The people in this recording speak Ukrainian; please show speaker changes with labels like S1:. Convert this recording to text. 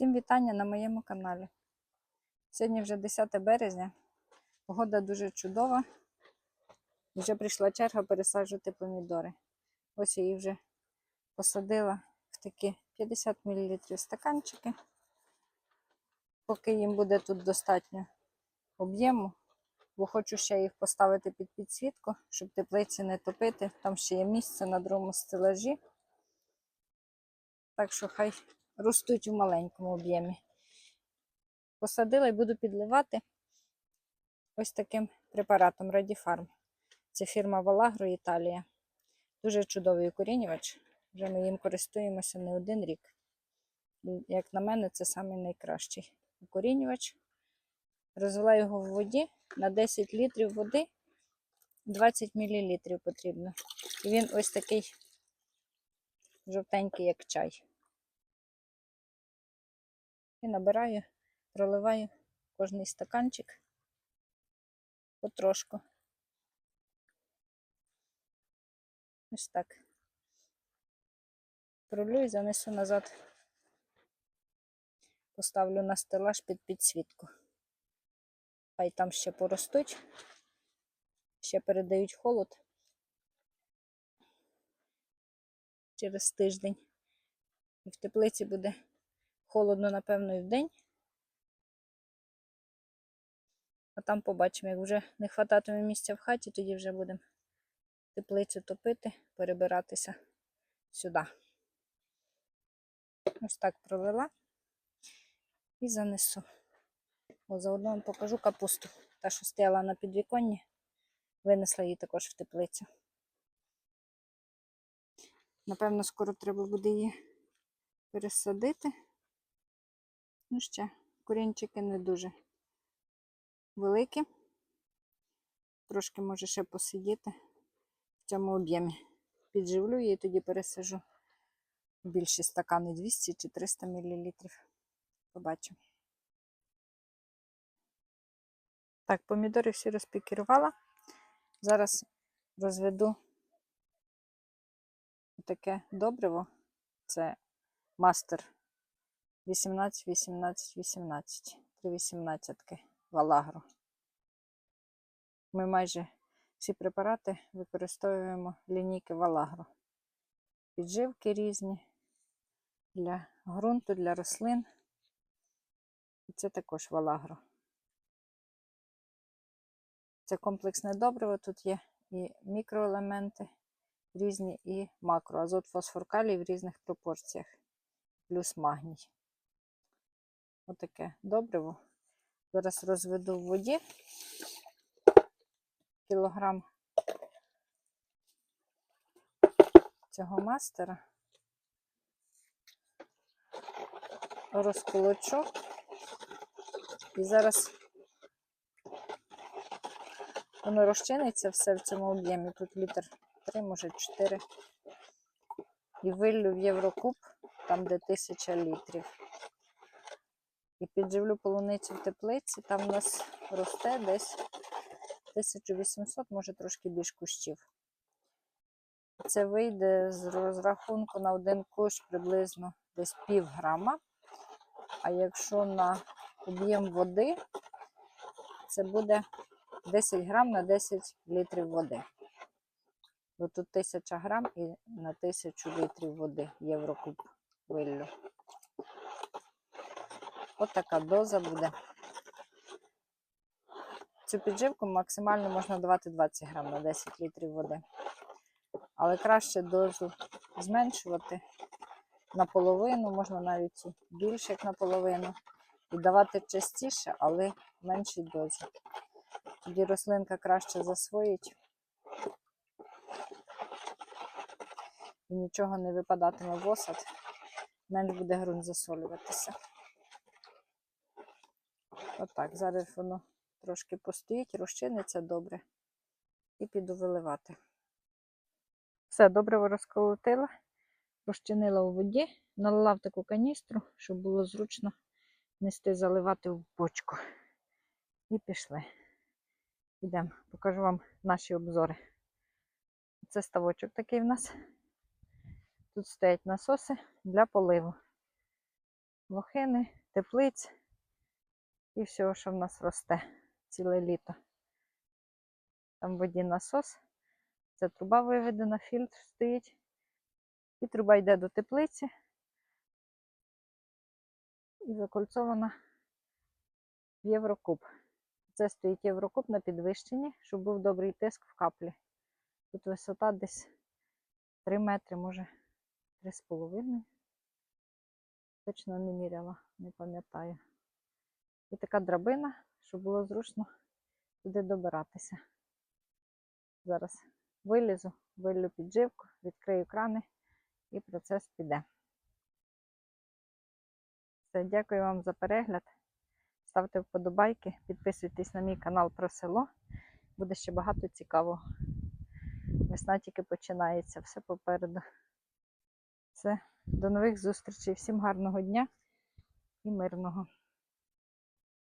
S1: Всім вітання на моєму каналі. Сьогодні вже 10 березня. Погода дуже чудова. Вже прийшла черга пересаджувати помідори. Ось я її вже посадила в такі 50 мл стаканчики. Поки їм буде тут достатньо об'єму, бо хочу ще їх поставити під підсвітку, щоб теплиці не топити. Там ще є місце на другому стелажі. Так що хай ростуть у маленькому об'ємі. Посадила і буду підливати ось таким препаратом Радіфарм. Це фірма Валагро Італія. Дуже чудовий укорінювач. Вже ми їм користуємося не один рік. Як на мене, це самий найкращий укорінювач. Розвела його в воді на 10 літрів води, 20 мл потрібно. І він ось такий жовтенький, як чай. І набираю, проливаю кожний стаканчик потрошку. Ось так. Пролю і занесу назад. Поставлю на стелаж під підсвітку. Хай там ще поростуть, ще передають холод через тиждень. І в теплиці буде холодно, напевно, і вдень. А там побачимо, як вже не хвататиме місця в хаті, тоді вже будемо теплицю топити, перебиратися сюди. Ось так пролила і занесу. О, заодно вам покажу капусту. Та, що стояла на підвіконні, винесла її також в теплицю. Напевно, скоро треба буде її пересадити. Ну ще, корінчики не дуже великі. Трошки може ще посидіти в цьому об'ємі. Підживлю її, тоді пересажу більші стакани 200 чи 300 мл. Побачимо. Так, помідори всі розпікірувала. Зараз розведу таке добриво. Це мастер 18, 18, 18. 3 18 валагро. Ми майже всі препарати використовуємо лінійки валагро. Підживки різні для ґрунту, для рослин. І це також валагро. Це комплексне добриво. Тут є і мікроелементи різні, і макро. Азот, фосфор, калій в різних пропорціях, плюс магній. Отаке добриво. Зараз розведу в воді кілограм цього мастера. Розколочу. І зараз воно розчиниться все в цьому об'ємі. Тут літр 3, може 4. І виллю в Єврокуб, там де 1000 літрів. І підживлю полуницю в теплиці. Там у нас росте десь 1800, може трошки більш кущів. Це вийде з розрахунку на один кущ приблизно десь пів грама. А якщо на об'єм води, це буде 10 грам на 10 літрів води. Бо тут 1000 грам і на 1000 літрів води єврокуб виллю. От така доза буде. Цю підживку максимально можна давати 20 грам на 10 літрів води. Але краще дозу зменшувати наполовину, можна навіть більше, як наполовину. І давати частіше, але в меншій дозі. Тоді рослинка краще засвоїть. І нічого не випадатиме в осад, менш буде ґрунт засолюватися. Отак, зараз воно трошки постоїть, розчиниться добре. І піду виливати. Все, добре розколотила, розчинила у воді, налила в таку каністру, щоб було зручно нести, заливати в бочку. І пішли. Йдемо, покажу вам наші обзори. Це ставочок такий в нас. Тут стоять насоси для поливу. лохини, теплиць і всього, що в нас росте ціле літо. Там в воді насос, це труба виведена, фільтр стоїть. І труба йде до теплиці і закольцована в Єврокуб. Це стоїть Єврокуб на підвищенні, щоб був добрий тиск в каплі. Тут висота десь 3 метри, може 3,5. Точно не міряла, не пам'ятаю. І така драбина, щоб було зручно туди добиратися. Зараз вилізу, виллю підживку, відкрию крани і процес піде. Все, дякую вам за перегляд. Ставте вподобайки, підписуйтесь на мій канал про село. Буде ще багато цікавого. Весна тільки починається, все попереду. Все, до нових зустрічей. Всім гарного дня і мирного.